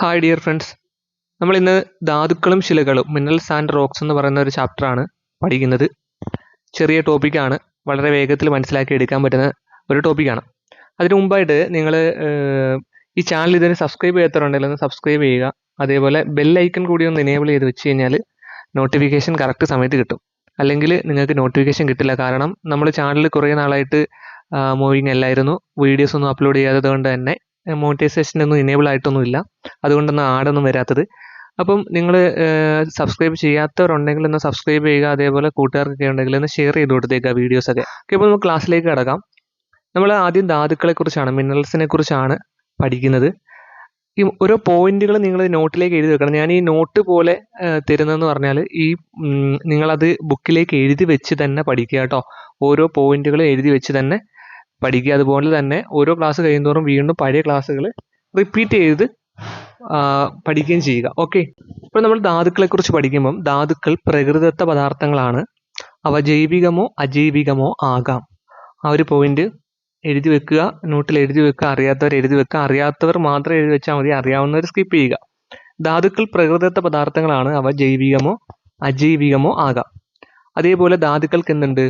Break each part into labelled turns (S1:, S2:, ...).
S1: Hi dear friends നമ്മൾ ഇന്ന് ധാതുക്കളും ശിലകളും മിനറൽസ് ആൻഡ് റോക്സ് എന്ന് പറയുന്ന ഒരു ചാപ്റ്ററാണ് പഠിക്കുന്നത്. ചെറിയ ടോപ്പിക്കാണ് വളരെ വേഗത്തിൽ മനസ്സിലാക്കി എടുക്കാൻ പറ്റുന്ന ഒരു ടോപ്പിക്കാണ് അതിനു മുമ്പായിട്ട് നിങ്ങൾ ഈ ചാനൽ ഇതിന് സബ്സ്ക്രൈബ് ചെയ്യാത്തവരുണ്ടെങ്കിൽ ഒന്ന് സബ്സ്ക്രൈബ് ചെയ്യുക. അതേപോലെ ബെൽ ഐക്കൺ കൂടി ഒന്ന് എനേബിൾ ചെയ്ത് വെച്ച് കഴിഞ്ഞാൽ നോട്ടിഫിക്കേഷൻ കറക്റ്റ് സമയത്ത് കിട്ടും. അല്ലെങ്കിൽ നിങ്ങൾക്ക് നോട്ടിഫിക്കേഷൻ കിട്ടില്ല. കാരണം നമ്മൾ ചാനലിൽ കുറേ നാളായിട്ട് മൂവിങ് അല്ലായിരുന്നു. വീഡിയോസ് ഒന്നും അപ്ലോഡ് ചെയ്യാത്തത് കൊണ്ട് തന്നെ മോണിറ്റൈസേഷൻ ഒന്നും ഇനേബിൾ ആയിട്ടൊന്നുമില്ല അതുകൊണ്ടൊന്നും ആഡൊന്നും വരാത്തത്. അപ്പം നിങ്ങൾ സബ്സ്ക്രൈബ് ചെയ്യാത്തവരുണ്ടെങ്കിൽ ഒന്ന് സബ്സ്ക്രൈബ് ചെയ്യുക അതേപോലെ കൂട്ടുകാർക്കൊക്കെ ഉണ്ടെങ്കിൽ ഒന്ന് ഷെയർ ചെയ്ത് കൊടുത്തേക്കുക വീഡിയോസൊക്കെ ഓക്കെ അപ്പോൾ നമുക്ക് ക്ലാസ്സിലേക്ക് കിടക്കാം. നമ്മൾ ആദ്യം ധാതുക്കളെ കുറിച്ചാണ് മിനറൽസിനെ കുറിച്ചാണ് പഠിക്കുന്നത്. ഈ ഓരോ പോയിന്റുകൾ നിങ്ങൾ നോട്ടിലേക്ക് എഴുതി വെക്കണം. ഞാൻ ഈ നോട്ട് പോലെ തരുന്നതെന്ന് പറഞ്ഞാൽ ഈ നിങ്ങളത് ബുക്കിലേക്ക് എഴുതി വെച്ച് തന്നെ പഠിക്കുക കേട്ടോ. ഓരോ പോയിന്റുകൾ എഴുതി വെച്ച് തന്നെ പഠിക്കുക. അതുപോലെ തന്നെ ഓരോ ക്ലാസ് കഴിയുന്തോറും വീണ്ടും പഴയ ക്ലാസ്സുകൾ റിപ്പീറ്റ് ചെയ്ത് പഠിക്കുകയും ചെയ്യുക. ഓക്കെ ഇപ്പോൾ നമ്മൾ ധാതുക്കളെ കുറിച്ച് പഠിക്കുമ്പം ധാതുക്കൾ പ്രകൃതിദത്ത പദാർത്ഥങ്ങളാണ്. അവ ജൈവികമോ അജൈവികമോ ആകാം. ആ ഒരു പോയിന്റ് എഴുതി വെക്കുക നോട്ടിൽ എഴുതി വെക്കുക അറിയാത്തവർ എഴുതി വെക്കുക. അറിയാത്തവർ മാത്രം എഴുതി വെച്ചാൽ മതി. അറിയാവുന്നവർ സ്കിപ്പ് ചെയ്യുക. ധാതുക്കൾ പ്രകൃതിദത്ത പദാർത്ഥങ്ങളാണ്. അവ ജൈവികമോ അജൈവികമോ ആകാം. അതേപോലെ ധാതുക്കൾക്ക് എന്തുണ്ട്?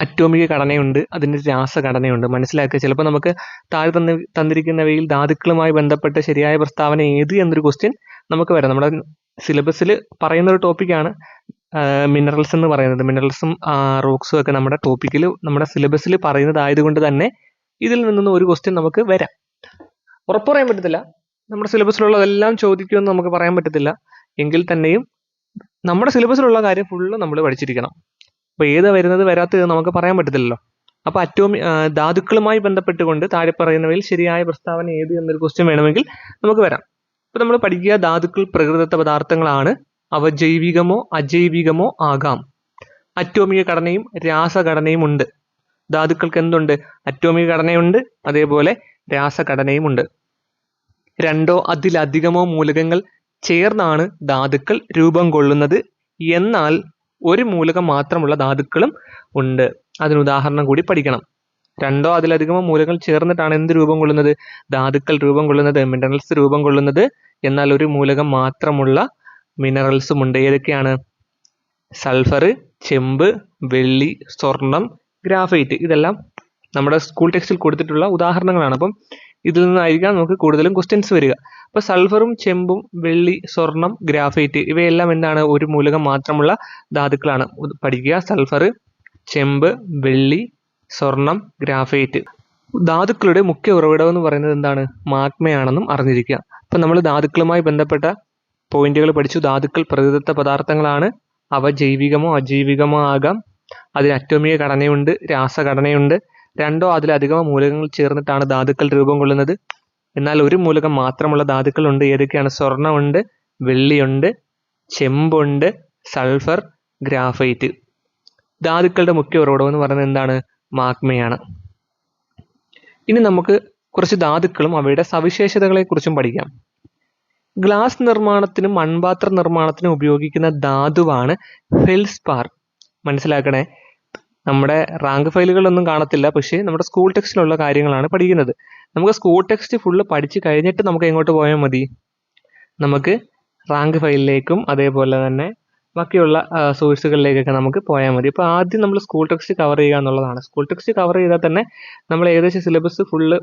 S1: അറ്റോമിക ഘടനയുണ്ട് അതിന്റെ രാസഘടനയുണ്ട്. മനസ്സിലാക്കുക. ചിലപ്പോൾ നമുക്ക് താഴെ തന്നി തന്നിരിക്കുന്നവയിൽ ധാതുക്കളുമായി ബന്ധപ്പെട്ട ശരിയായ പ്രസ്താവന ഏത് എന്നൊരു ക്വസ്റ്റ്യൻ നമുക്ക് വരാം. നമ്മുടെ സിലബസിൽ പറയുന്ന ഒരു ടോപ്പിക്കാണ് മിനറൽസ് എന്ന് പറയുന്നത്. മിനറൽസും റോക്സും ഒക്കെ നമ്മുടെ ടോപ്പിക്കിൽ നമ്മുടെ സിലബസിൽ പറയുന്നതായതുകൊണ്ട് തന്നെ ഇതിൽ നിന്നൊന്നും ഒരു ക്വസ്റ്റ്യൻ നമുക്ക് വരാം. ഉറപ്പ് പറയാൻ പറ്റത്തില്ല. നമ്മുടെ സിലബസിലുള്ളതെല്ലാം ചോദിക്കുമെന്ന് നമുക്ക് പറയാൻ പറ്റത്തില്ല. എങ്കിൽ തന്നെയും നമ്മുടെ സിലബസിലുള്ള കാര്യം ഫുള്ള് നമ്മൾ പഠിച്ചിരിക്കണം. അപ്പോൾ ഏത് വരുന്നത് വരാത്തത് നമുക്ക് പറയാൻ പറ്റത്തില്ലല്ലോ. അപ്പോൾ അറ്റോമി ധാതുക്കളുമായി ബന്ധപ്പെട്ടുകൊണ്ട് താഴെ പറയുന്നവയിൽ ശരിയായ പ്രസ്താവന ഏത് എന്നൊരു ക്വസ്റ്റ്യൻ വേണമെങ്കിൽ നമുക്ക് വരാം. അപ്പോൾ നമ്മൾ പഠിക്കുക ധാതുക്കൾ പ്രകൃതത്വ പദാർത്ഥങ്ങളാണ്. അവ ജൈവികമോ അജൈവികമോ ആകാം. അറ്റോമിക ഘടനയും രാസഘടനയും ഉണ്ട്. ധാതുക്കൾക്ക് എന്തുണ്ട്? അറ്റോമിക ഘടനയുണ്ട്. അതേപോലെ രാസഘടനയും ഉണ്ട് രണ്ടോ അതിലധികമോ മൂലകങ്ങൾ ചേർന്നാണ് ധാതുക്കൾ രൂപം കൊള്ളുന്നത്. എന്നാൽ ഒരു മൂലകം മാത്രമുള്ള ധാതുക്കളും ഉണ്ട്. അതിന് ഉദാഹരണം കൂടി പഠിക്കണം. രണ്ടോ അതിലധികമോ മൂലകൾ ചേർന്നിട്ടാണ് എന്ത് രൂപം കൊള്ളുന്നത്? ധാതുക്കൾ രൂപം കൊള്ളുന്നത് മിനറൽസ് രൂപം കൊള്ളുന്നത്. എന്നാൽ ഒരു മൂലകം മാത്രമുള്ള മിനറൽസും ഉണ്ട്. ഏതൊക്കെയാണ്? സൾഫർ ചെമ്പ് വെള്ളി സ്വർണം ഗ്രാഫൈറ്റ് ഇതെല്ലാം നമ്മുടെ സ്കൂൾ ടെക്സ്റ്റിൽ കൊടുത്തിട്ടുള്ള ഉദാഹരണങ്ങളാണ്. അപ്പം ഇതിൽ നിന്നായിരിക്കാം നമുക്ക് കൂടുതലും ക്വസ്റ്റ്യൻസ് വരിക. അപ്പോൾ സൾഫറും ചെമ്പും വെള്ളി സ്വർണം ഗ്രാഫൈറ്റ് ഇവയെല്ലാം എന്താണ്? ഒരു മൂലകം മാത്രമുള്ള ധാതുക്കളാണ്. പഠിക്കുക. സൾഫർ ചെമ്പ് വെള്ളി സ്വർണം ഗ്രാഫൈറ്റ് ധാതുക്കളുടെ മുഖ്യ ഉറവിടം എന്ന് പറയുന്നത് എന്താണ്? മാഗ്മയാണെന്നും അറിഞ്ഞിരിക്കുക. അപ്പം നമ്മൾ ധാതുക്കളുമായി ബന്ധപ്പെട്ട പോയിന്റുകൾ പഠിച്ചു. ധാതുക്കൾ പ്രകൃതിദത്ത പദാർത്ഥങ്ങളാണ്. അവ ജൈവികമോ അജൈവികമോ ആകാം. അതിന് അറ്റോമിക ഘടനയുണ്ട് രാസഘടനയുണ്ട്. രണ്ടോ അതിലധികമോ മൂലകങ്ങൾ ചേർന്നിട്ടാണ് ധാതുക്കൾ രൂപം കൊള്ളുന്നത്. എന്നാൽ ഒരു മൂലകം മാത്രമുള്ള ധാതുക്കളുണ്ട്. ഏതൊക്കെയാണ്? സ്വർണമുണ്ട് വെള്ളിയുണ്ട് ചെമ്പുണ്ട് സൾഫർ ഗ്രാഫൈറ്റ്. ധാതുക്കളുടെ മുഖ്യ ഉറവിടം എന്ന് പറയുന്നത് എന്താണ്? മാഗ്മയാണ്. ഇനി നമുക്ക് കുറച്ച് ധാതുക്കളും അവയുടെ സവിശേഷതകളെ കുറിച്ചും പഠിക്കാം. ഗ്ലാസ് നിർമ്മാണത്തിനും മൺപാത്ര നിർമ്മാണത്തിനും ഉപയോഗിക്കുന്ന ധാതുവാണ് ഫെൽസ്പാർ. മനസ്സിലാക്കണേ? നമ്മുടെ റാങ്ക് ഫയലുകളൊന്നും കാണത്തില്ല. പക്ഷേ നമ്മുടെ സ്കൂൾ ടെക്സ്റ്റിലുള്ള കാര്യങ്ങളാണ് പഠിക്കുന്നത്. നമുക്ക് സ്കൂൾ ടെക്സ്റ്റ് ഫുള്ള് പഠിച്ചു കഴിഞ്ഞിട്ട് നമുക്ക് എങ്ങോട്ട് പോയാൽ മതി? നമുക്ക് റാങ്ക് ഫയലിലേക്കും അതേപോലെ തന്നെ ബാക്കിയുള്ള സോഴ്സുകളിലേക്കൊക്കെ നമുക്ക് പോയാൽ മതി. അപ്പോൾ ആദ്യം നമ്മൾ സ്കൂൾ ടെക്സ്റ്റ് കവർ ചെയ്യുക എന്നുള്ളതാണ്. സ്കൂൾ ടെക്സ്റ്റ് കവർ ചെയ്താൽ തന്നെ നമ്മൾ ഏകദേശം സിലബസ് ഫുള്ള്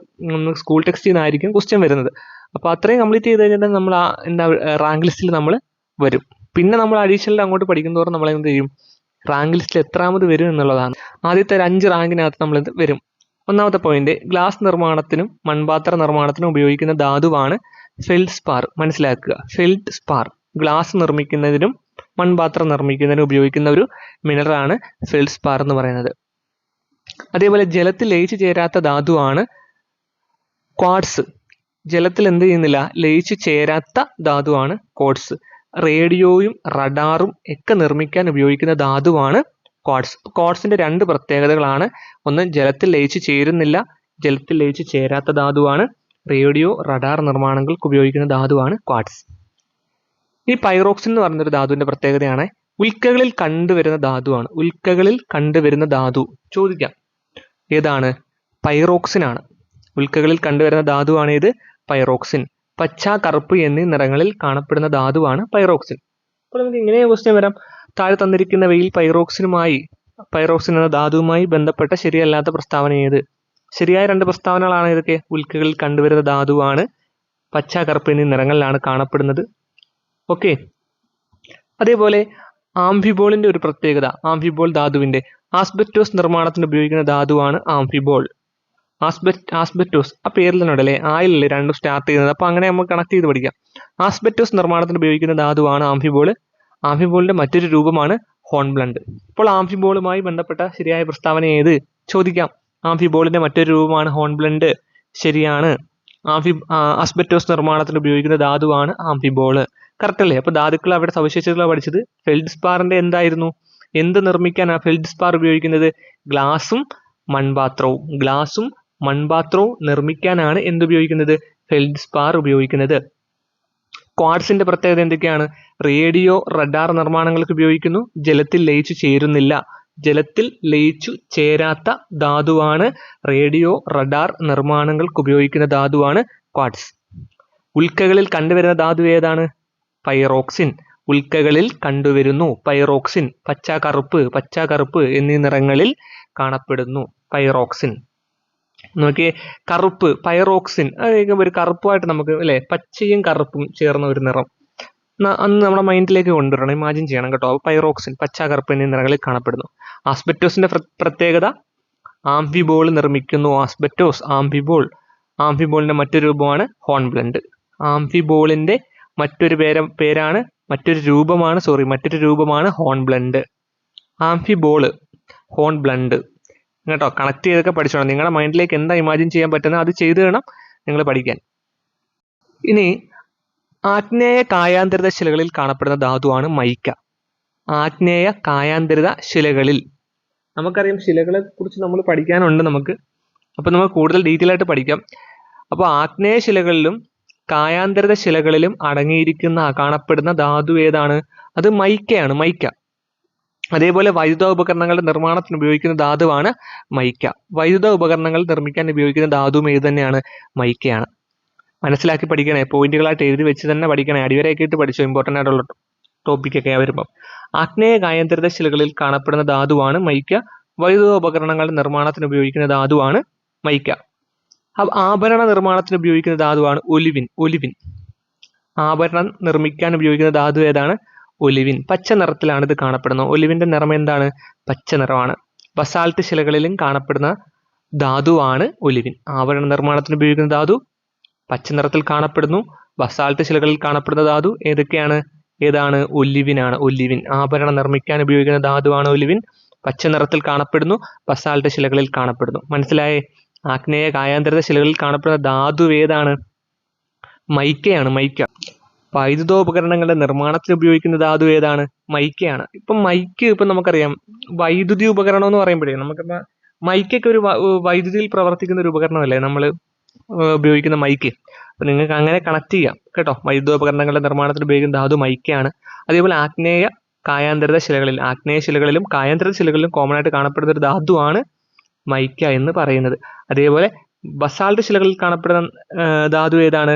S1: സ്കൂൾ ടെക്സ്റ്റിൽ നിന്നായിരിക്കും ക്വസ്റ്റ്യൻ വരുന്നത്. അപ്പോൾ അത്രയും കംപ്ലീറ്റ് ചെയ്ത് കഴിഞ്ഞാൽ നമ്മൾ ആ എന്താ റാങ്ക് ലിസ്റ്റിൽ നമ്മൾ വരും. പിന്നെ നമ്മൾ അഡീഷണൽ അങ്ങോട്ട് പഠിക്കുന്നതോറും നമ്മൾ എന്ത് ചെയ്യും? റാങ്ക് ലിസ്റ്റിൽ എത്രാമത് വരും എന്നുള്ളതാണ്. ആദ്യത്തെ ഒരു അഞ്ച് റാങ്കിനകത്ത് നമ്മൾ വരും? ഒന്നാമത്തെ പോയിന്റ് ഗ്ലാസ് നിർമ്മാണത്തിനും മൺപാത്ര നിർമ്മാണത്തിനും ഉപയോഗിക്കുന്ന ധാതുവാണ് ഫെൽഡ് സ്പാർ മനസ്സിലാക്കുക. ഫെൽഡ് സ്പാർ ഗ്ലാസ് നിർമ്മിക്കുന്നതിനും മൺപാത്രം നിർമ്മിക്കുന്നതിനും ഉപയോഗിക്കുന്ന ഒരു മിനറലാണ് ഫെൽസ്പാർ എന്ന് പറയുന്നത്. അതേപോലെ ജലത്തിൽ ലയിച്ചു ചേരാത്ത ധാതുവാണ് ക്വാഡ്സ് ജലത്തിൽ എന്ത് ചെയ്യുന്നില്ല? ലയിച്ചു ചേരാത്ത ധാതുവാണ് ക്വാഡ്സ് റേഡിയോയും റഡാറും ഒക്കെ നിർമ്മിക്കാൻ ഉപയോഗിക്കുന്ന ധാതുവാണ് ക്വാർട്സ്. ക്വാഡ്സിന്റെ രണ്ട് പ്രത്യേകതകളാണ്. ഒന്ന് ജലത്തിൽ ലയിച്ച് ചേരുന്നില്ല. ജലത്തിൽ ലയിച്ച് ചേരാത്ത ധാതുവാണ്. റേഡിയോ റഡാർ നിർമ്മാണങ്ങൾക്ക് ഉപയോഗിക്കുന്ന ധാതുവാണ് ക്വാഡ്സ് ഈ പൈറോക്സിൻ എന്ന് പറയുന്ന ഒരു ധാതുവിന്റെ പ്രത്യേകതയാണ്. ഉൽക്കകളിൽ കണ്ടുവരുന്ന ധാതുവാണ്. ഉൽക്കകളിൽ കണ്ടുവരുന്ന ധാതു. ചോദിക്കാം. ഏതാണ്? പൈറോക്സിൻ ആണ് ഉൽക്കകളിൽ കണ്ടുവരുന്ന ധാതുവാണ് ഇത് പൈറോക്സിൻ. പച്ച കറുപ്പ് എന്നീ നിറങ്ങളിൽ കാണപ്പെടുന്ന ധാതുവാണ് പൈറോക്സിൻ. അപ്പോൾ നമുക്ക് ഇങ്ങനെ ക്വസ്റ്റ്യൻ വരാം. താഴെ തന്നിരിക്കുന്നവയിൽ പൈറോക്സിനുമായി പൈറോക്സിൻ എന്ന ധാതുവുമായി ബന്ധപ്പെട്ട ശരിയല്ലാത്ത പ്രസ്താവന ഏത്? ശരിയായ രണ്ട് പ്രസ്താവനകളാണ് ഇതൊക്കെ. ഉൽക്കകളിൽ കണ്ടുവരുന്ന ധാതുവാണ് പച്ച കറുപ്പ് എന്നീ നിറങ്ങളിലാണ് കാണപ്പെടുന്നത്. ഓക്കെ അതേപോലെ ആംഫിബോളിന്റെ ഒരു പ്രത്യേകത ആംഫിബോൾ ധാതുവിന്റെ. ആസ്ബറ്റോസ് നിർമ്മാണത്തിന് ഉപയോഗിക്കുന്ന ധാതുവാണ് ആംഫിബോൾ. ആസ്ബെറ്റ് ആസ്ബെറ്റോസ്. ആ പേരിൽ തന്നെ ഉണ്ടല്ലേ ആയിലല്ലേ രണ്ടും സ്റ്റാർട്ട് ചെയ്യുന്നത്. അപ്പോൾ അങ്ങനെ നമുക്ക് കണക്ട് ചെയ്ത് പഠിക്കാം. ആസ്ബെറ്റോസ് നിർമ്മാണത്തിന് ഉപയോഗിക്കുന്ന ധാതുവാണ് ആംഫിബോൾ ആംഫിബോളിന്റെ മറ്റൊരു രൂപമാണ് ഹോൺബ്ലണ്ട്. ഇപ്പോൾ ആംഫിബോളുമായി ബന്ധപ്പെട്ട ശരിയായ പ്രസ്താവന ഏത്? ചോദിക്കാം. ആംഫിബോളിന്റെ മറ്റൊരു രൂപമാണ് ഹോൺബ്ലണ്ട്. ശരിയാണ്. ആംഫി ആസ്ബെറ്റോസ് നിർമ്മാണത്തിന് ഉപയോഗിക്കുന്ന ധാതുവാണ് ആംഫിബോൾ. കറക്റ്റ് അല്ലേ? അപ്പോൾ ധാതുക്കൾ അവിടെ സവിശേഷതകൾ പഠിച്ചത്. ഫെൽഡ്സ്പാറിന്റെ എന്തായിരുന്നു? എന്ത് നിർമ്മിക്കാനാണ് ഫെൽഡ്സ്പാർ ഉപയോഗിക്കുന്നത്? ഗ്ലാസും മൺപാത്രവും. ഗ്ലാസും മൺപാത്രവും നിർമ്മിക്കാനാണ് എന്തുപയോഗിക്കുന്നത്? ഫെൽഡ്സ്പാർ ഉപയോഗിക്കുന്നത്. ക്വാഡ്സിന്റെ പ്രത്യേകത എന്തൊക്കെയാണ്? റേഡിയോ റഡാർ നിർമ്മാണങ്ങൾക്ക് ഉപയോഗിക്കുന്നു. ജലത്തിൽ ലയിച്ചു ചേരുന്നില്ല. ജലത്തിൽ ലയിച്ചു ചേരാത്ത ധാതുവാണ് റേഡിയോ റഡാർ നിർമ്മാണങ്ങൾക്ക് ഉപയോഗിക്കുന്ന ധാതുവാണ് ക്വാഡ്സ്. ഉൽക്കകളിൽ കണ്ടുവരുന്ന ധാതു ഏതാണ്? പൈറോക്സിൻ. ഉൽക്കകളിൽ കണ്ടുവരുന്നു. പൈറോക്സിൻ. പച്ച കറുപ്പ് പച്ച കറുപ്പ് എന്നീ നിറങ്ങളിൽ കാണപ്പെടുന്നു. പൈറോക്സിൻ. നോക്കിയേ കറുപ്പ് പൈറോക്സിൻ അതൊക്കെ ഒരു കറുപ്പുമായിട്ട് നമുക്ക് അല്ലേ? പച്ചയും കറുപ്പും ചേർന്ന ഒരു നിറം. അന്ന് നമ്മുടെ മൈൻഡിലേക്ക് കൊണ്ടുവരണം ഇമാജിൻ ചെയ്യണം കേട്ടോ. പൈറോക്സിൻ പച്ച കറുപ്പ് എന്നീ നിറങ്ങളിൽ കാണപ്പെടുന്നു. ആസ്ബറ്റോസിന്റെ പ്രത്യേകത? ആംഫിബോൾ നിർമ്മിക്കുന്നു. ആസ്ബറ്റോസ് ആംഫിബോൾ. ആംഫിബോളിന്റെ മറ്റൊരു രൂപമാണ് ഹോൺബ്ലണ്ട് ആംഫിബോളിന്റെ മറ്റൊരു പേര പേരാണ് മറ്റൊരു രൂപമാണ് സോറി മറ്റൊരു രൂപമാണ് ഹോൺബ്ലണ്ട് ആംഫിബോൾ ഹോൺബ്ലണ്ട് കേട്ടോ കണക്ട് ചെയ്തൊക്കെ പഠിച്ചോണം. നിങ്ങളുടെ മൈൻഡിലേക്ക് എന്താ ഇമാജിൻ ചെയ്യാൻ പറ്റുന്നത് അത് ചെയ്തു വേണം നിങ്ങൾ പഠിക്കാൻ. ഇനി ആഗ്നേയ കായാന്തരിത ശിലകളിൽ കാണപ്പെടുന്ന ധാതുവാണ് മൈക്ക. ആഗ്നേയ കായാന്തരിത ശിലകളിൽ. നമുക്കറിയാം ശിലകളെ കുറിച്ച് നമ്മൾ പഠിക്കാനുണ്ട് നമുക്ക്. അപ്പോൾ നമുക്ക് കൂടുതൽ ഡീറ്റെയിൽ ആയിട്ട് പഠിക്കാം. അപ്പോൾ ആഗ്നേയ ശിലകളിലും കായാന്തരിത ശിലകളിലും അടങ്ങിയിരിക്കുന്ന കാണപ്പെടുന്ന ധാതു ഏതാണ്? അത് മൈക്കയാണ് മൈക്ക. അതേപോലെ വൈദ്യുത ഉപകരണങ്ങളുടെ നിർമ്മാണത്തിന് ഉപയോഗിക്കുന്ന ധാതുവാണ് മൈക്ക. വൈദ്യുത ഉപകരണങ്ങൾ നിർമ്മിക്കാൻ ഉപയോഗിക്കുന്ന ധാതുവും ഏത് തന്നെയാണ് മൈക്കയാണ്. മനസ്സിലാക്കി പഠിക്കണേ പോയിന്റുകളായിട്ട് എഴുതി വെച്ച് തന്നെ പഠിക്കണേ അടിവരയൊക്കെ ഇട്ട് പഠിച്ചോ ഇമ്പോർട്ടന്റ് ആയിട്ടുള്ള ടോപ്പിക് ഒക്കെ വരുമ്പോൾ ആഗ്നേയ ഗായന്ത്രിത ശിലകളിൽ കാണപ്പെടുന്ന ധാതുവാണ് മൈക്ക. വൈദ്യുത ഉപകരണങ്ങളുടെ നിർമ്മാണത്തിന് ഉപയോഗിക്കുന്ന ധാതുവാണ് മൈക്ക. ആഭരണ നിർമ്മാണത്തിന് ഉപയോഗിക്കുന്ന ധാതുവാണ് ഒലിവിൻ ഒലിവിൻ. ആഭരണം നിർമ്മിക്കാൻ ഉപയോഗിക്കുന്ന ധാതു ഏതാണ്? ഒലിവിൻ പച്ച നിറത്തിലാണ് ഇത് കാണപ്പെടുന്നത്. ഒലിവിന്റെ നിറം എന്താണ്? പച്ച നിറമാണ്. ബസാൾട്ട് ശിലകളിലും കാണപ്പെടുന്ന ധാതുവാണ് ഒലിവിൻ. ആവരണ നിർമ്മാണത്തിന് ഉപയോഗിക്കുന്ന ധാതു പച്ച നിറത്തിൽ കാണപ്പെടുന്നു. ബസാൾട്ട് ശിലകളിൽ കാണപ്പെടുന്ന ധാതു ഏതൊക്കെയാണ്? ഏതാണ്? ഒലിവിനാണ്. ഒലിവിൻ ആഭരണം നിർമ്മിക്കാൻ ഉപയോഗിക്കുന്ന ധാതുവാണ് ഒലിവിൻ. പച്ച നിറത്തിൽ കാണപ്പെടുന്നു. ബസാൾട്ട് ശിലകളിൽ കാണപ്പെടുന്നു. മനസ്സിലായേ? ആഗ്നേയ കായാന്തരത ശിലകളിൽ കാണപ്പെടുന്ന ധാതു ഏതാണ്? മൈക്കയാണ്. മൈക്ക. വൈദ്യുതോപകരണങ്ങളുടെ നിർമ്മാണത്തിൽ ഉപയോഗിക്കുന്ന ധാതു ഏതാണ്? മൈക്കയാണ്. ഇപ്പം മൈക്ക് ഇപ്പം നമുക്കറിയാം വൈദ്യുതി ഉപകരണം എന്ന് പറയുമ്പോഴേ നമുക്ക് മൈക്കൊക്കെ ഒരു വൈദ്യുതിയിൽ പ്രവർത്തിക്കുന്ന ഒരു ഉപകരണമല്ലേ നമ്മൾ ഉപയോഗിക്കുന്ന മൈക്ക്. അപ്പൊ നിങ്ങൾക്ക് അങ്ങനെ കണക്ട് ചെയ്യാം കേട്ടോ? വൈദ്യുതോപകരണങ്ങളുടെ നിർമ്മാണത്തിൽ ഉപയോഗിക്കുന്ന ധാതു മൈക്കയാണ്. അതേപോലെ ആഗ്നേയ കായാന്തരിത ശിലകളിൽ ആഗ്നേയ ശിലകളിലും കായാന്തരിത ശിലകളിലും കോമൺ ആയിട്ട് കാണപ്പെടുന്ന ഒരു ധാതുവാണ് മൈക്ക എന്ന് പറയുന്നത്. അതേപോലെ ബസാൾട്ട് ശിലകളിൽ കാണപ്പെടുന്ന ധാതു ഏതാണ്?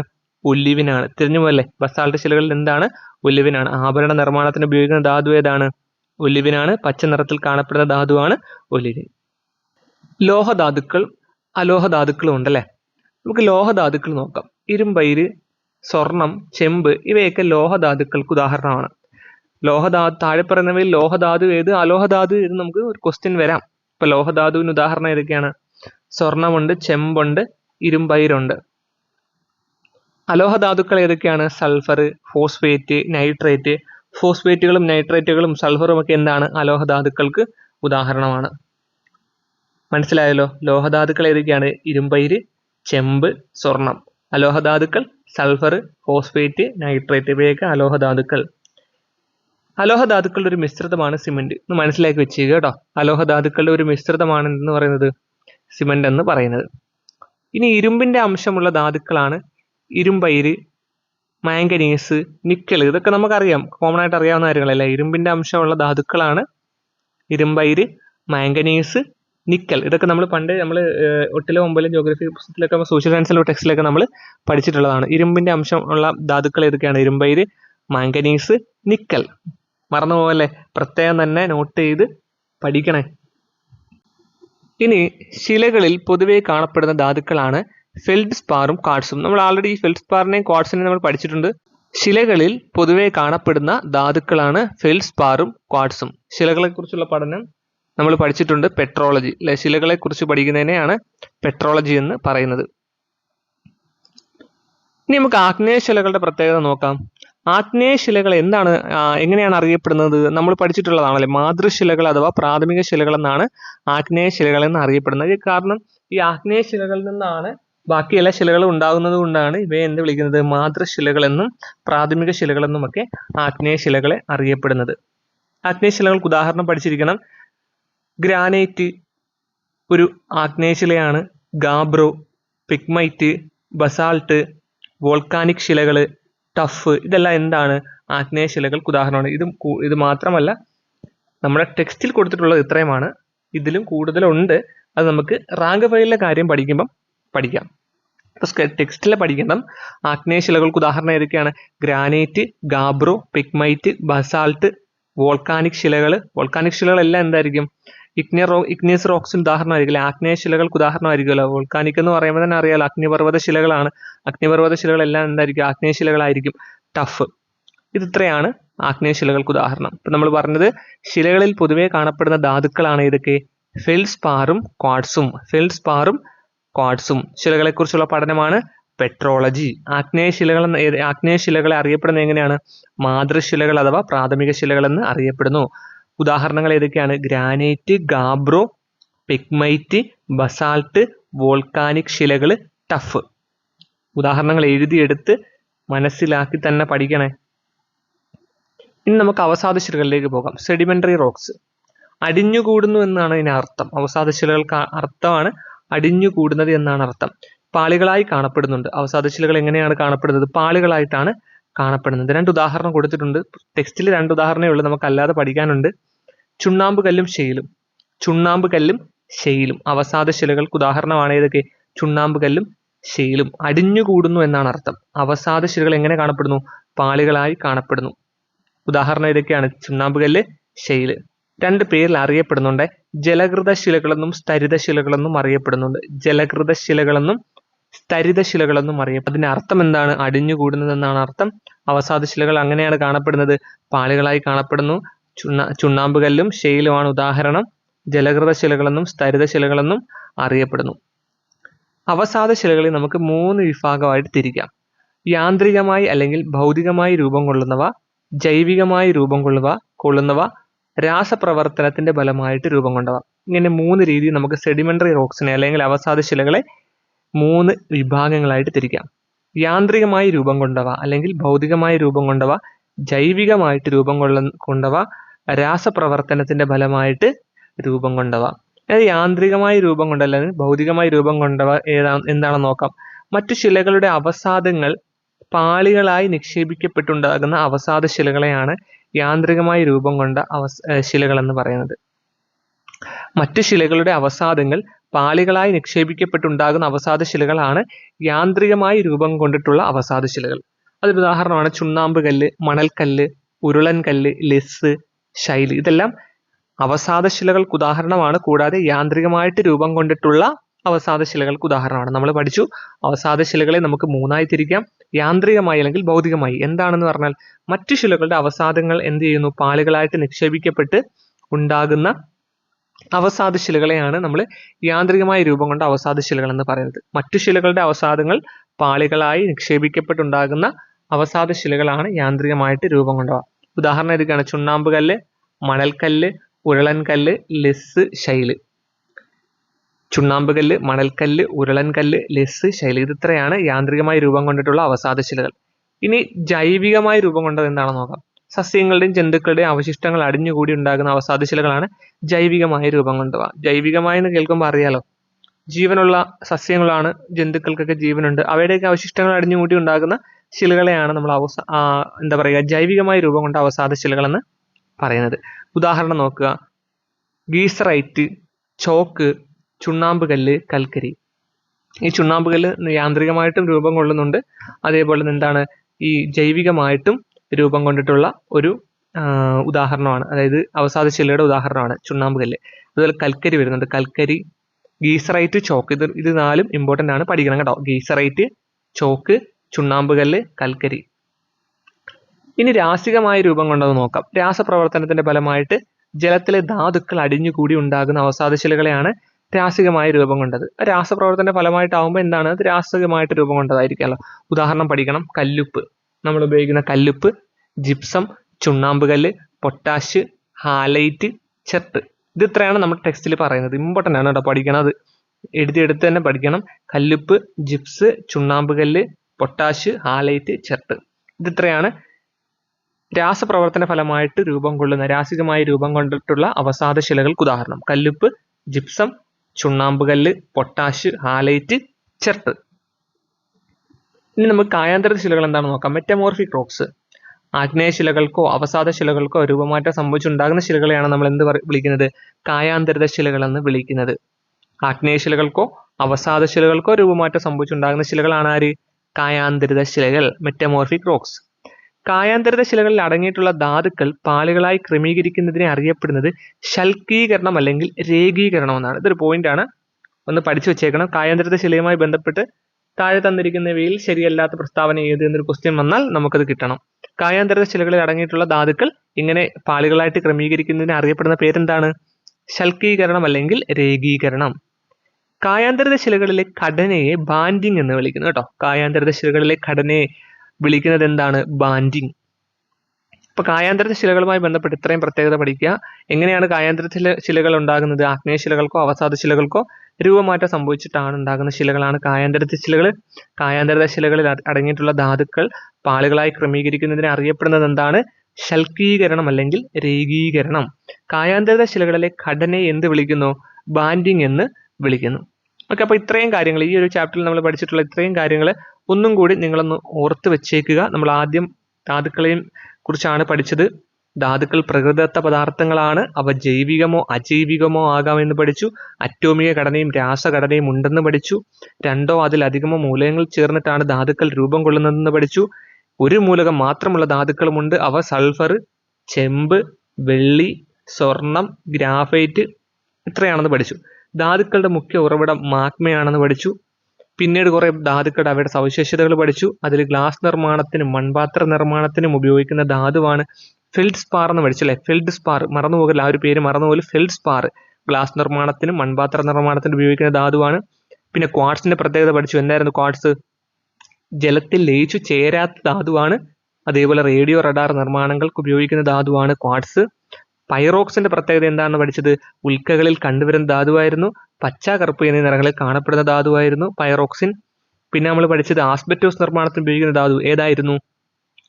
S1: ഒല്ലിവിനാണ് തിരിഞ്ഞു പോലെ ബസാൾട്ട് ശിലകളിൽ എന്താണ്? ഒല്ലിവിനാണ് ആഭരണ നിർമ്മാണത്തിന് ഉപയോഗിക്കുന്ന ധാതു ഏതാണ്? ഒലിവിനാണ് പച്ച നിറത്തിൽ കാണപ്പെടുന്ന ധാതുവാണ് ഒലിവിൻ ലോഹധാതുക്കൾ അലോഹധാതുക്കളും ഉണ്ടല്ലേ? നമുക്ക് ലോഹധാതുക്കൾ നോക്കാം. ഇരുമ്പയിര് സ്വർണം ചെമ്പ് ഇവയൊക്കെ ലോഹധാതുക്കൾക്ക് ഉദാഹരണമാണ്. ലോഹധാതു താഴെ പറയുന്നവയിൽ ലോഹധാതു ഏത്? അലോഹധാതു ഏത് നമുക്ക് ഒരു ക്വസ്റ്റ്യൻ വരാം. ഇപ്പൊ ലോഹധാതുവിന് ഉദാഹരണം ഏതൊക്കെയാണ്? സ്വർണമുണ്ട് ചെമ്പുണ്ട് ഇരുമ്പയിരുണ്ട്. അലോഹധാതുക്കൾ ഏതൊക്കെയാണ്? Sulphur phosphate nitrate. ഫോസ്ഫേറ്റുകളും നൈട്രേറ്റുകളും സൾഫറും ഒക്കെ എന്താണ്? അലോഹധാതുക്കൾക്ക് ഉദാഹരണമാണ്. മനസ്സിലായല്ലോ? ലോഹധാതുക്കൾ ഏതൊക്കെയാണ്? ഇരുമ്പയിര് ചെമ്പ് സ്വർണം. അലോഹധാതുക്കൾ സൾഫർ ഫോസ്ഫേറ്റ് നൈട്രേറ്റ്. ഇവയൊക്കെ അലോഹധാതുക്കൾ. അലോഹധാതുക്കളുടെ ഒരു മിശ്രിതമാണ് സിമെന്റ്. ഒന്ന് മനസ്സിലാക്കി വെച്ചേക്കുക കേട്ടോ. അലോഹധാതുക്കളുടെ ഒരു മിശ്രിതമാണ് എന്ന് പറയുന്നത് സിമെന്റ് എന്ന് പറയുന്നത്. ഇനി ഇരുമ്പിന്റെ അംശമുള്ള ധാതുക്കളാണ് ഇരുമ്പയിര് മാംഗനീസ് നിക്കൽ ഇതൊക്കെ നമുക്കറിയാം. കോമൺ ആയിട്ട് അറിയാവുന്ന കാര്യങ്ങളല്ലേ? ഇരുമ്പിന്റെ അംശമുള്ള ധാതുക്കളാണ് ഇരുമ്പയിര് മാംഗനീസ് നിക്കൽ. ഇതൊക്കെ നമ്മൾ പണ്ട് നമ്മൾ ഒട്ടിലും ഒമ്പതിലും ജോഗ്രഫി പുസ്തകത്തിലൊക്കെ സോഷ്യൽ സയൻസിലോ ടെക്സ്റ്റിലൊക്കെ നമ്മൾ പഠിച്ചിട്ടുള്ളതാണ്. ഇരുമ്പിന്റെ അംശം ഉള്ള ധാതുക്കൾ ഏതൊക്കെയാണ്? ഇരുമ്പയിര് മാംഗനീസ് നിക്കൽ. മറന്നു പോകല്ലേ പ്രത്യേകം തന്നെ നോട്ട് ചെയ്ത് പഠിക്കണേ. ഇനി ശിലകളിൽ പൊതുവെ കാണപ്പെടുന്ന ധാതുക്കളാണ് ഫെൽഡ്സ്പാറും ക്വാർട്സും നമ്മൾ ആൾറെഡി ഈ ഫെൽഡ് സ്പാറിനെയും ക്വാർട്സിനെയും നമ്മൾ പഠിച്ചിട്ടുണ്ട്. ശിലകളിൽ പൊതുവെ കാണപ്പെടുന്ന ധാതുക്കളാണ് ഫെൽഡ് സ്പാറും ക്വാർട്സും ശിലകളെ കുറിച്ചുള്ള പഠനം നമ്മൾ പഠിച്ചിട്ടുണ്ട് പെട്രോളജി അല്ലെ ശിലകളെ കുറിച്ച് പഠിക്കുന്നതിനെയാണ് പെട്രോളജി എന്ന് പറയുന്നത്. ഇനി നമുക്ക് ആഗ്നേയ ശിലകളുടെ പ്രത്യേകത നോക്കാം. ആഗ്നേയ ശിലകൾ എന്താണ് എങ്ങനെയാണ് അറിയപ്പെടുന്നത്? നമ്മൾ പഠിച്ചിട്ടുള്ളതാണല്ലേ മാതൃശിലകൾ അഥവാ പ്രാഥമിക ശിലകൾ എന്നാണ് ആഗ്നേയ ശിലകൾ എന്ന് അറിയപ്പെടുന്നത്. കാരണം ഈ ആഗ്നേയ ശിലകളിൽ നിന്നാണ് ബാക്കി എല്ലാ ശിലകളും ഉണ്ടാകുന്നത് കൊണ്ടാണ് ഇവയെ എന്ത് വിളിക്കുന്നത്? മാതൃശിലകളെന്നും പ്രാഥമിക ശിലകളെന്നുമൊക്കെ ആഗ്നേയ ആഗ്നേയശിലകളെ അറിയപ്പെടുന്നത്. ആഗ്നേയശിലകൾക്ക് ഉദാഹരണം പഠിച്ചിരിക്കണം. ഗ്രാനൈറ്റ് ഒരു ആഗ്നേയ ശിലയാണ്. ഗാബ്രോ പിഗ്മൈറ്റ് ബസാൾട്ട് വോൾക്കാനിക് ശിലകൾ ടഫ് ഇതെല്ലാം എന്താണ്? ആഗ്നേയ ശിലകൾക്ക് ഉദാഹരണമാണ്. ഇത് ഇത് മാത്രമല്ല നമ്മുടെ ടെക്സ്റ്റിൽ കൊടുത്തിട്ടുള്ളത് ഇത്രയുമാണ്. ഇതിലും കൂടുതലുണ്ട്. അത് നമുക്ക് റാങ്ക് ഫയലിലെ കാര്യം പഠിക്കുമ്പം പഠിക്കാം. ടെക്സ്റ്റിൽ പഠിക്കണം. ആഗ്നേയശിലകൾക്ക് ഉദാഹരണം ഏതൊക്കെയാണ്? Granite gabbro pegmatite basalt volcanic ശിലകൾ. വോൾക്കാനിക് ശിലകൾ എല്ലാം എന്തായിരിക്കും ഇഗ്നിയ റോ ഇഗ്നിയസ് റോക്സിന് ഉദാഹരണമായിരിക്കില്ല ആഗ്നേയ ശിലകൾക്ക് ഉദാഹരണമായിരിക്കുമല്ലോ വോൾക്കാനിക് എന്ന് പറയുമ്പോൾ തന്നെ അറിയാലോ അഗ്നിപർവത ശിലകളാണ്. അഗ്നിപർവത ശിലകളെല്ലാം എന്തായിരിക്കും? ആഗ്നേയ ശിലകളായിരിക്കും. ടഫ് ഇത് ഇത്രയാണ് ആഗ്നേയ ശിലകൾക്ക് ഉദാഹരണം. ഇപ്പം നമ്മൾ പറഞ്ഞത് ശിലകളിൽ പൊതുവേ കാണപ്പെടുന്ന ധാതുക്കളാണ് ഇതൊക്കെ ഫെൽസ്പാറും ക്വാഡ്സും ഫെൽസ്പാറും ക്വാഡ്സും ശിലകളെക്കുറിച്ചുള്ള പഠനമാണ് പെട്രോളജി. ആഗ്നേയ ശിലകൾ എന്ന് ആഗ്നേയ ശിലകളെ അറിയപ്പെടുന്നത് എങ്ങനെയാണ്? മാതൃശിലകൾ അഥവാ പ്രാഥമിക ശിലകൾ എന്ന് അറിയപ്പെടുന്നു. ഉദാഹരണങ്ങൾ ഏതൊക്കെയാണ്? Granite gabbro pegmatite basalt volcanic ശിലകൾ ടഫ്. ഉദാഹരണങ്ങൾ എഴുതിയെടുത്ത് മനസ്സിലാക്കി തന്നെ പഠിക്കണേ. ഇനി നമുക്ക് അവസാദ ശിലകളിലേക്ക് പോകാം. Sedimentary rocks. അടിഞ്ഞുകൂടുന്നു എന്നാണ് ഇതിന് അർത്ഥം അവസാദ ശിലകൾക്ക് അർത്ഥമാണ് അടിഞ്ഞുകൂടുന്നത് എന്നാണ് അർത്ഥം. പാളികളായി കാണപ്പെടുന്നുണ്ട്. അവസാദശിലകൾ എങ്ങനെയാണ് കാണപ്പെടുന്നത്? പാളികളായിട്ടാണ് കാണപ്പെടുന്നത്. രണ്ട് ഉദാഹരണം കൊടുത്തിട്ടുണ്ട്. ടെക്സ്റ്റിൽ രണ്ട് ഉദാഹരണമേ ഉള്ളൂ. നമുക്ക് അല്ലാതെ പഠിക്കാനുണ്ട്. ചുണ്ണാമ്പ് കല്ലും ഷെയിലും. ചുണ്ണാമ്പ് കല്ലും ഷെയിലും. അവസാദശിലകൾക്ക് ഉദാഹരണമാണ് ഏതൊക്കെ? ചുണ്ണാമ്പ് കല്ലും ഷെയിലും. അടിഞ്ഞുകൂടുന്നു എന്നാണ് അർത്ഥം. അവസാദശിലകൾ എങ്ങനെ കാണപ്പെടുന്നു? പാളികളായി കാണപ്പെടുന്നു. ഉദാഹരണം ഏതൊക്കെയാണ്? ചുണ്ണാമ്പ് കല്ല് ഷെയിൽ. രണ്ട് പേരിൽ അറിയപ്പെടുന്നുണ്ട്. ജലകൃത ശിലകളെന്നും സ്തരിത ശിലകളെന്നും അറിയപ്പെടുന്നുണ്ട്. ജലകൃത ശിലകളെന്നും സ്തരിത ശിലകളെന്നും അറിയപ്പെടും അതിന്റെ അർത്ഥം എന്താണ്? അടിഞ്ഞുകൂടുന്നത് എന്നാണ് അർത്ഥം. അവസാദ ശിലകൾ അങ്ങനെയാണ് കാണപ്പെടുന്നത്. പാളികളായി കാണപ്പെടുന്നു. ചുണ്ണ ചുണ്ണാമ്പ് കല്ലും ഷെയിലുമാണ് ഉദാഹരണം. ജലകൃത ശിലകളെന്നും സ്തരിത ശിലകളെന്നും അറിയപ്പെടുന്നു. അവസാദ ശിലകളെ നമുക്ക് മൂന്ന് വിഭാഗമായിട്ട് തിരിക്കാം. യാന്ത്രികമായി അല്ലെങ്കിൽ ഭൗതികമായി രൂപം കൊള്ളുന്നവ ജൈവികമായി രൂപം കൊള്ളുക കൊള്ളുന്നവ രാസപ്രവർത്തനത്തിന്റെ ഫലമായിട്ട് രൂപം കൊണ്ടവ. ഇങ്ങനെ മൂന്ന് രീതിയിൽ നമുക്ക് സെഡിമെന്ററി റോക്സിനെ അല്ലെങ്കിൽ അവസാദ ശിലകളെ മൂന്ന് വിഭാഗങ്ങളായിട്ട് തിരിക്കാം. യാന്ത്രികമായി രൂപം കൊണ്ടവ അല്ലെങ്കിൽ ഭൗതികമായി രൂപം കൊണ്ടവ ജൈവികമായിട്ട് രൂപം കൊള്ള കൊണ്ടവ രാസപ്രവർത്തനത്തിന്റെ ഫലമായിട്ട് രൂപം കൊണ്ടവ. അതായത് യാന്ത്രികമായി രൂപം കൊണ്ടല്ല ഭൗതികമായി രൂപം കൊണ്ടവ ഏതാ എന്താണെന്ന് നോക്കാം. മറ്റു ശിലകളുടെ അവസാദങ്ങൾ പാളികളായി നിക്ഷേപിക്കപ്പെട്ടുണ്ടാകുന്ന അവസാദ ശിലകളെയാണ് യാന്ത്രികമായി രൂപം കൊണ്ട അവസ എന്ന് പറയുന്നത്. മറ്റു ശിലകളുടെ അവസാദങ്ങൾ പാളികളായി നിക്ഷേപിക്കപ്പെട്ടുണ്ടാകുന്ന അവസാദ ശിലകളാണ് യാന്ത്രികമായി രൂപം കൊണ്ടിട്ടുള്ള അവസാദ ശിലകൾ. അതൊരു ഉദാഹരണമാണ് ചുണ്ണാമ്പ് കല്ല് മണൽക്കല്ല് ഉരുളൻ കല്ല് ലെസ് ശൈലി. ഇതെല്ലാം അവസാദ ശിലകൾക്ക് ഉദാഹരണമാണ്. കൂടാതെ യാന്ത്രികമായിട്ട് രൂപം കൊണ്ടിട്ടുള്ള അവസാദ ശിലകൾക്ക് ഉദാഹരണമാണ്. നമ്മൾ പഠിച്ചു. അവസാദ ശിലകളെ നമുക്ക് മൂന്നായി തിരിക്കാം. യാന്ത്രികമായി അല്ലെങ്കിൽ ഭൗതികമായി. എന്താണെന്ന് പറഞ്ഞാൽ മറ്റു ശിലകളുടെ അവസാദങ്ങൾ എന്ത് ചെയ്യുന്നു? പാളികളായിട്ട് നിക്ഷേപിക്കപ്പെട്ട് ഉണ്ടാകുന്ന അവസാദ ശിലകളെയാണ് നമ്മൾ യാന്ത്രികമായ രൂപം കൊണ്ട അവസാദ ശിലകൾ എന്ന് പറയുന്നത്. മറ്റു ശിലകളുടെ അവസാദങ്ങൾ പാളികളായി നിക്ഷേപിക്കപ്പെട്ടുണ്ടാകുന്ന അവസാദ ശിലകളാണ് യാന്ത്രികമായിട്ട് രൂപം കൊണ്ടവ. ഉദാഹരണം എടുക്കുകയാണ്. ചുണ്ണാമ്പ് കല്ല് മണൽക്കല്ല് ഉരുളൻ കല്ല് ലെസ് ശൈൽ. ചുണ്ണാമ്പ് കല്ല് മണൽക്കല്ല് ഉരുളൻ കല്ല് ലെസ് ശൈലി ഇത് യാന്ത്രികമായി രൂപം കൊണ്ടിട്ടുള്ള അവസാദ ശിലകൾ. ഇനി ജൈവികമായി രൂപം കൊണ്ടത് എന്താണെന്ന് നോക്കാം. സസ്യങ്ങളുടെയും ജന്തുക്കളുടെയും അവശിഷ്ടങ്ങൾ അടിഞ്ഞുകൂടി ഉണ്ടാകുന്ന അവസാദ ശിലകളാണ് ജൈവികമായ രൂപം കൊണ്ടവ. ജൈവികമായി എന്ന് കേൾക്കുമ്പോൾ അറിയാലോ ജീവനുള്ള സസ്യങ്ങളാണ് ജന്തുക്കൾക്കൊക്കെ ജീവനുണ്ട്. അവയുടെയൊക്കെ അവശിഷ്ടങ്ങൾ അടിഞ്ഞുകൂടി ഉണ്ടാകുന്ന ശിലകളെയാണ് നമ്മൾ അവസ എന്താ പറയുക ജൈവികമായ രൂപം കൊണ്ട അവസാദ ശിലകൾ എന്ന് പറയുന്നത്. ഉദാഹരണം നോക്കുക. ഗീസറൈറ്റ് ചോക്ക് ചുണ്ണാമ്പ് കല്ല് കൽക്കരി. ഈ ചുണ്ണാമ്പ് കല്ല് യാന്ത്രികമായിട്ടും രൂപം കൊള്ളുന്നുണ്ട്. അതേപോലെ എന്താണ് ഈ ജൈവികമായിട്ടും രൂപം കൊണ്ടിട്ടുള്ള ഒരു ഉദാഹരണമാണ്. അതായത് അവസാദ ശിലയുടെ ഉദാഹരണമാണ് ചുണ്ണാമ്പ് കല്ല്. അതുപോലെ കൽക്കരി വരുന്നുണ്ട്. കൽക്കരി ഗീസറൈറ്റ് ചോക്ക്. ഇത് ഇത് നാലും ഇമ്പോർട്ടന്റ് ആണ്. പഠിക്കണം കേട്ടോ. ഗീസറൈറ്റ് ചോക്ക് ചുണ്ണാമ്പ് കല്ല് കൽക്കരി. ഇനി രാസികമായ രൂപം കൊണ്ടത് നോക്കാം. രാസപ്രവർത്തനത്തിന്റെ ഫലമായിട്ട് ജലത്തിലെ ധാതുക്കൾ അടിഞ്ഞുകൂടി ഉണ്ടാകുന്ന അവസാദശിലകളെയാണ് രാസികമായ രൂപം കൊണ്ടത്. രാസപ്രവർത്തനത്തിന്റെ ഫലമായിട്ടാവുമ്പോൾ എന്താണ്? അത് രാസികമായിട്ട് രൂപം കൊണ്ടതായിരിക്കുമല്ലോ. ഉദാഹരണം പഠിക്കണം. കല്ലുപ്പ്. നമ്മൾ ഉപയോഗിക്കുന്ന കല്ലുപ്പ് ജിപ്സം ചുണ്ണാമ്പ് കല്ല് പൊട്ടാഷ് ഹാലൈറ്റ് ചെർട്ട്. ഇത് ഇത്രയാണ് നമ്മുടെ ടെക്സ്റ്റിൽ പറയുന്നത്. ഇമ്പോർട്ടന്റ് ആണ് കേട്ടോ പഠിക്കണത് എഴുതിയെടുത്ത് തന്നെ പഠിക്കണം. കല്ലുപ്പ് ജിപ്സ് ചുണ്ണാമ്പ് കല്ല് പൊട്ടാഷ് ഹാലൈറ്റ് ചെർട്ട്. ഇത് ഇത്രയാണ്. രാസപ്രവർത്തന ഫലമായിട്ട് രൂപം കൊള്ളുന്ന രാസികമായി രൂപം കൊണ്ടിട്ടുള്ള അവസാദ ശിലകൾക്ക് ഉദാഹരണം കല്ലുപ്പ് ജിപ്സം ചുണ്ണാമ്പ് കല്ല് പൊട്ടാഷ് ഹാലൈറ്റ് ചെർട്ട് ഇനി നമുക്ക് കായാന്തര ശിലകൾ എന്താണെന്ന് നോക്കാം. Metamorphic rocks. ആഗ്നേയ ശിലകൾക്കോ അവസാദ ശിലകൾക്കോ രൂപമാറ്റം സംഭവിച്ചുണ്ടാകുന്ന ശിലകളെയാണ് നമ്മൾ എന്ത് വിളിക്കുന്നത്? കായാന്തരിത ശിലകൾ എന്ന് വിളിക്കുന്നത്. ആഗ്നേയ ശിലകൾക്കോ അവസാദ ശിലകൾക്കോ രൂപമാറ്റം സംഭവിച്ചുണ്ടാകുന്ന ശിലകളാണ് ആര്? കായാന്തരിത ശിലകൾ മെറ്റമോർഫിക് റോക്സ്. കായാന്തരിത ശിലകളിൽ അടങ്ങിയിട്ടുള്ള ധാതുക്കൾ പാളികളായി ക്രമീകരിക്കുന്നതിനെ അറിയപ്പെടുന്നത് ശൽക്കീകരണം അല്ലെങ്കിൽ രേഖീകരണം എന്നാണ്. ഇതൊരു പോയിന്റ് ആണ്. ഒന്ന് പഠിച്ചു വെച്ചേക്കണം. കായാന്തരിത ശിലയുമായി ബന്ധപ്പെട്ട് താഴെ തന്നിരിക്കുന്നവയിൽ ശരിയല്ലാത്ത പ്രസ്താവന ഏത് എന്നൊരു ക്വസ്റ്റ്യൻ വന്നാൽ നമുക്കത് കിട്ടണം. കായാന്തരിത ശിലകളിൽ അടങ്ങിയിട്ടുള്ള ധാതുക്കൾ ഇങ്ങനെ പാളികളായിട്ട് ക്രമീകരിക്കുന്നതിന് അറിയപ്പെടുന്ന പേരെന്താണ്? ശൽക്കീകരണം അല്ലെങ്കിൽ രേഖീകരണം. കായാന്തരിത ശിലകളിലെ ഘടനയെ ബാൻഡിങ് എന്ന് വിളിക്കുന്നു കേട്ടോ. കായാന്തരിത ശിലകളിലെ ഘടനയെ വിളിക്കുന്നത് എന്താണ് ബാൻഡിങ്. അപ്പോൾ കായാന്തരത്തെ ശിലകളുമായി ബന്ധപ്പെട്ട് ഇത്രയും പ്രത്യേകത പഠിക്കുക. എങ്ങനെയാണ് കായാന്തരത്തിലെ ശിലകൾ ഉണ്ടാകുന്നത്? ആഗ്നേയ ശിലകൾക്കോ അവസാദ ശിലകൾക്കോ രൂപമാറ്റം സംഭവിച്ചിട്ടാണ് ഉണ്ടാകുന്ന ശിലകളാണ് കായാന്തരത്തെ ശിലകൾ കായാന്തര ശിലകളിൽ അടങ്ങിയിട്ടുള്ള ധാതുക്കൾ പാളുകളായി ക്രമീകരിക്കുന്നതിനെ അറിയപ്പെടുന്നത് എന്താണ്? ശൽക്കീകരണം അല്ലെങ്കിൽ രേഖീകരണം. കായാന്തരിത ശിലകളിലെ ഘടനയെ എന്ത് വിളിക്കുന്നു? ബാൻഡിങ് എന്ന് വിളിക്കുന്നു. ഓക്കെ അപ്പോൾ ഇത്രയും കാര്യങ്ങൾ ഈ ഒരു ചാപ്റ്ററിൽ നമ്മൾ പഠിച്ചിട്ടുള്ള ഇത്രയും കാര്യങ്ങൾ ഒന്നും കൂടി നിങ്ങളൊന്ന് ഓർത്ത് വെച്ചേക്കുക. നമ്മൾ ആദ്യം ധാതുക്കളെയും കുറിച്ചാണ് പഠിച്ചത്. ധാതുക്കൾ പ്രകൃതിദത്ത പദാർത്ഥങ്ങളാണ്. അവ ജൈവികമോ അജൈവികമോ ആകാമെന്ന് പഠിച്ചു. അറ്റോമിക ഘടനയും രാസഘടനയും ഉണ്ടെന്ന് പഠിച്ചു. രണ്ടോ അതിലധികമോ മൂലകങ്ങൾ ചേർന്നിട്ടാണ് ധാതുക്കൾ രൂപം കൊള്ളുന്നതെന്ന് പഠിച്ചു. ഒരു മൂലകം മാത്രമുള്ള ധാതുക്കളുമുണ്ട്. അവ സൾഫർ ചെമ്പ് വെള്ളി സ്വർണം ഗ്രാഫൈറ്റ് ഇത്രയാണെന്ന് പഠിച്ചു. ധാതുക്കളുടെ മുഖ്യ ഉറവിടം മാഗ്മയാണെന്ന് പഠിച്ചു. പിന്നീട് കുറെ ധാതുക്കളുടെ അവയുടെ സവിശേഷതകൾ പഠിച്ചു. അതിൽ ഗ്ലാസ് നിർമ്മാണത്തിനും മൺപാത്ര നിർമ്മാണത്തിനും ഉപയോഗിക്കുന്ന ധാതുവാണ് ഫെൽഡ് സ്പാർ എന്ന് പഠിച്ചല്ലേ? ഫെൽഡ് സ്പാർ മറന്നുപോകല്ല? ആ ഒരു പേര് മറന്നുപോലെ ഫെൽഡ് സ്പാർ ഗ്ലാസ് നിർമ്മാണത്തിനും മൺപാത്ര നിർമ്മാണത്തിനും ഉപയോഗിക്കുന്ന ധാതുവാണ്. പിന്നെ ക്വാർട്സിന്റെ പ്രത്യേകത പഠിച്ചു. എന്തായിരുന്നു ക്വാർട്സ് ജലത്തിൽ ലയിച്ചു ചേരാത്ത ധാതുവാണ്. അതേപോലെ റേഡിയോ റഡാർ നിർമ്മാണങ്ങൾക്ക് ഉപയോഗിക്കുന്ന ധാതുവാണ് ക്വാർട്സ് പൈറോക്സിന്റെ പ്രത്യേകത എന്താണെന്ന് പഠിച്ചത്? ഉൽക്കകളിൽ കണ്ടുവരുന്ന ധാതുവായിരുന്നു. പച്ച കറുപ്പ് എന്നീ നിറങ്ങളിൽ കാണപ്പെടുന്ന ധാതുവായിരുന്നു പൈറോക്സിൻ. പിന്നെ നമ്മൾ പഠിച്ചത് ആസ്ബറ്റോസ് നിർമ്മാണത്തിന് ഉപയോഗിക്കുന്ന ധാതു ഏതായിരുന്നു?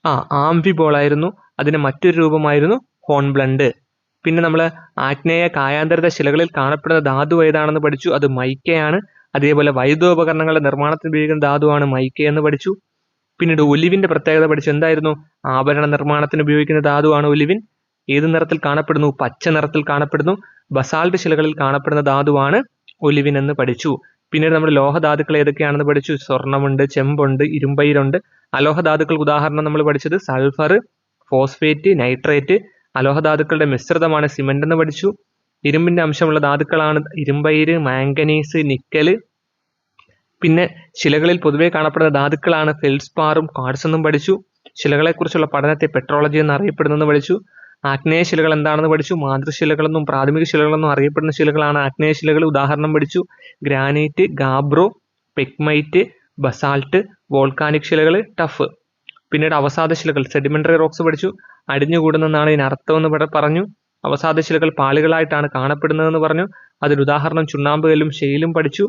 S1: ആ ആംഫിബോൾ ആയിരുന്നു. അതിന് മറ്റൊരു രൂപമായിരുന്നു ഹോൺബ്ലണ്ട്. പിന്നെ നമ്മൾ ആഗ്നേയ കായാന്തരിത ശിലകളിൽ കാണപ്പെടുന്ന ധാതു ഏതാണെന്ന് പഠിച്ചു. അത് മൈക്കയാണ്. അതേപോലെ വൈദ്യോപകരണങ്ങളുടെ നിർമ്മാണത്തിന് ഉപയോഗിക്കുന്ന ധാതുവാണ് മൈക്ക എന്ന് പഠിച്ചു. പിന്നീട് ഒലിവിന്റെ പ്രത്യേകത പഠിച്ചു. എന്തായിരുന്നു? ആഭരണ നിർമ്മാണത്തിന് ഉപയോഗിക്കുന്ന ധാതുവാണ് ഒലിവിൻ. ഏത് നിറത്തിൽ കാണപ്പെടുന്നു? പച്ച നിറത്തിൽ കാണപ്പെടുന്നു. ബസാൾട്ട് ശിലകളിൽ കാണപ്പെടുന്ന ധാതുവാണ് ഒലിവിൻ എന്ന് പഠിച്ചു. പിന്നീട് നമ്മൾ ലോഹധാതുക്കൾ ഏതൊക്കെയാണെന്ന് പഠിച്ചു. സ്വർണമുണ്ട് ചെമ്പുണ്ട് ഇരുമ്പയിരുണ്ട് അലോഹധാതുക്കൾക്ക് ഉദാഹരണം നമ്മൾ പഠിച്ചത് സൾഫർ ഫോസ്ഫേറ്റ് നൈട്രേറ്റ്. അലോഹധാതുക്കളുടെ മിശ്രിതമാണ് സിമെന്റ് എന്ന് പഠിച്ചു. ഇരുമ്പിന്റെ അംശമുള്ള ധാതുക്കളാണ് ഇരുമ്പയിര് മാംഗനീസ് നിക്കൽ. പിന്നെ ശിലകളിൽ പൊതുവെ കാണപ്പെടുന്ന ധാതുക്കളാണ് ഫെൽസ്പാറും കാർഡ്സ് എന്നും പഠിച്ചു. ശിലകളെക്കുറിച്ചുള്ള പഠനത്തെ പെട്രോളജി എന്ന് അറിയപ്പെടുന്നെന്ന് പഠിച്ചു. ആഗ്നേയ ശിലകൾ എന്താണെന്ന് പഠിച്ചു? മാതൃശിലകളെന്നും പ്രാഥമിക ശിലകളെന്നും അറിയപ്പെടുന്ന ശിലകളാണ് ആഗ്നേയ ശിലകൾ. ഉദാഹരണം പഠിച്ചു. Granite gabbro pegmatite basalt volcanic ശിലകൾ ടഫ്. പിന്നീട് അവസാദ ശിലകൾ. സെഡിമെന്ററി റോക്സ് പഠിച്ചു. അടിഞ്ഞുകൂടുന്നതാണ് ഇതിന് അർത്ഥം എന്ന് പറഞ്ഞു. അവസാദ ശിലകൾ പാളികളായിട്ടാണ് കാണപ്പെടുന്നതെന്ന് പറഞ്ഞു. അതിലുദാഹരണം ചുണ്ണാമ്പുകല്ലും ശൈലും പഠിച്ചു.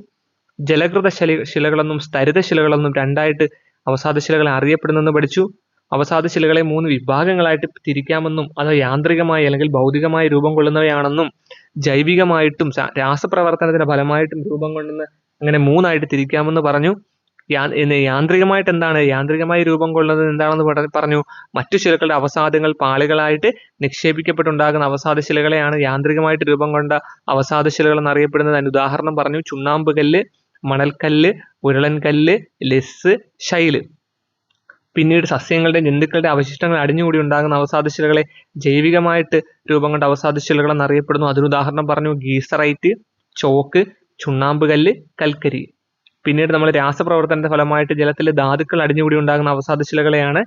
S1: ജലകൃത ശില ശിലകളെന്നും സ്തരിത ശിലകളെന്നും രണ്ടായിട്ട് അവസാദ ശിലകൾ അറിയപ്പെടുന്നെന്ന് പഠിച്ചു. അവസാദ ശിലകളെ മൂന്ന് വിഭാഗങ്ങളായിട്ട് തിരിക്കാമെന്നും അത് യാന്ത്രികമായി അല്ലെങ്കിൽ ഭൗതികമായി രൂപം കൊള്ളുന്നവയാണെന്നും ജൈവികമായിട്ടും രാസപ്രവർത്തനത്തിന്റെ ഫലമായിട്ടും രൂപം കൊള്ളുന്ന അങ്ങനെ മൂന്നായിട്ട് തിരിക്കാമെന്ന് പറഞ്ഞു. യാന്ത്രികമായിട്ട് എന്താണ്? യാന്ത്രികമായി രൂപം കൊള്ളുന്നത് എന്താണെന്ന് പറഞ്ഞു. മറ്റു ശിലകളുടെ അവസാദങ്ങൾ പാളികളായിട്ട് നിക്ഷേപിക്കപ്പെട്ടുണ്ടാകുന്ന അവസാദ ശിലകളെയാണ് യാന്ത്രികമായിട്ട് രൂപം കൊണ്ട അവസാദ ശിലകൾ എന്നറിയപ്പെടുന്നത്. അതിന് ഉദാഹരണം പറഞ്ഞു. ചുണ്ണാമ്പ് കല്ല് മണൽക്കല്ല് ഉരുളൻകല്ല് ലെസ് ശൈൽ. പിന്നീട് സസ്യങ്ങളുടെ ജന്തുക്കളുടെ അവശിഷ്ടങ്ങൾ അടിഞ്ഞുകൂടി ഉണ്ടാകുന്ന അവസാദശിലകളെ ജൈവികമായിട്ട് രൂപം കൊണ്ട അവസാദശിലകൾ എന്നറിയപ്പെടുന്നു അതിനുദാഹരണം പറഞ്ഞു ഗീസറൈറ്റ് ചോക്ക് ചുണ്ണാമ്പ് കല്ല് കൽക്കരി. പിന്നീട് നമ്മൾ രാസപ്രവർത്തനത്തിന്റെ ഫലമായിട്ട് ജലത്തിലെ ധാതുക്കൾ അടിഞ്ഞുകൂടി ഉണ്ടാകുന്ന അവസാദശിലകളെയാണ്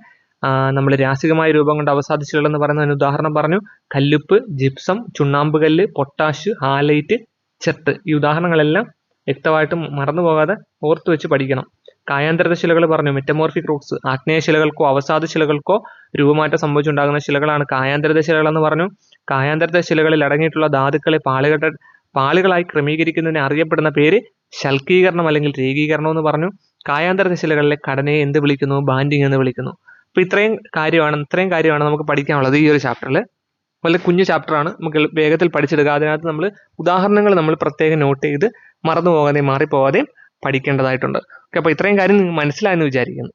S1: നമ്മൾ രാസികമായ രൂപം കൊണ്ട അവസാദശിലകൾ എന്ന് പറയുന്നതിന് ഉദാഹരണം പറഞ്ഞു കല്ലുപ്പ് ജിപ്സം ചുണ്ണാമ്പ് കല്ല് പൊട്ടാഷ് ഹാലൈറ്റ് ചെത്ത്. ഈ ഉദാഹരണങ്ങളെല്ലാം വ്യക്തമായിട്ടും മറന്നു പോകാതെ ഓർത്തു വെച്ച് പഠിക്കണം. കായാന്തരിത ശിലകൾ പറഞ്ഞു. Metamorphic roots. ആഗ്നേയ ശിലകൾക്കോ അവസാദ ശിലകൾക്കോ രൂപമാറ്റം സംഭവിച്ചുണ്ടാകുന്ന ശിലകളാണ് കായാന്തരത ശിലകൾ എന്ന് പറഞ്ഞു. കായാന്തരത ശിലകളിൽ അടങ്ങിയിട്ടുള്ള ധാതുക്കളെ പാളികളുടെ പാളികളായി ക്രമീകരിക്കുന്നതിന് അറിയപ്പെടുന്ന പേര് ശൽക്കീകരണം അല്ലെങ്കിൽ രേഖീകരണം എന്ന് പറഞ്ഞു. കായാന്തരത ശിലകളിലെ ഘടനയെ എന്ത് വിളിക്കുന്നു? ബാൻഡിങ് എന്ന് വിളിക്കുന്നു. അപ്പൊ ഇത്രയും കാര്യമാണ് ഇത്രയും കാര്യമാണ് നമുക്ക് പഠിക്കാനുള്ളത് ഈ ഒരു ചാപ്റ്ററിൽ. വളരെ കുഞ്ഞു ചാപ്റ്ററാണ്. നമുക്ക് വേഗത്തിൽ പഠിച്ചെടുക്കുക. അതിനകത്ത് നമ്മൾ ഉദാഹരണങ്ങൾ നമ്മൾ പ്രത്യേകം നോട്ട് ചെയ്ത് മറന്നു പോകാതെയും മാറിപ്പോകാതെയും പഠിക്കേണ്ടതായിട്ടുണ്ട്. ഓക്കെ അപ്പോൾ ഇത്രയും കാര്യം നിങ്ങൾക്ക് മനസ്സിലായെന്ന് വിചാരിക്കുന്നു.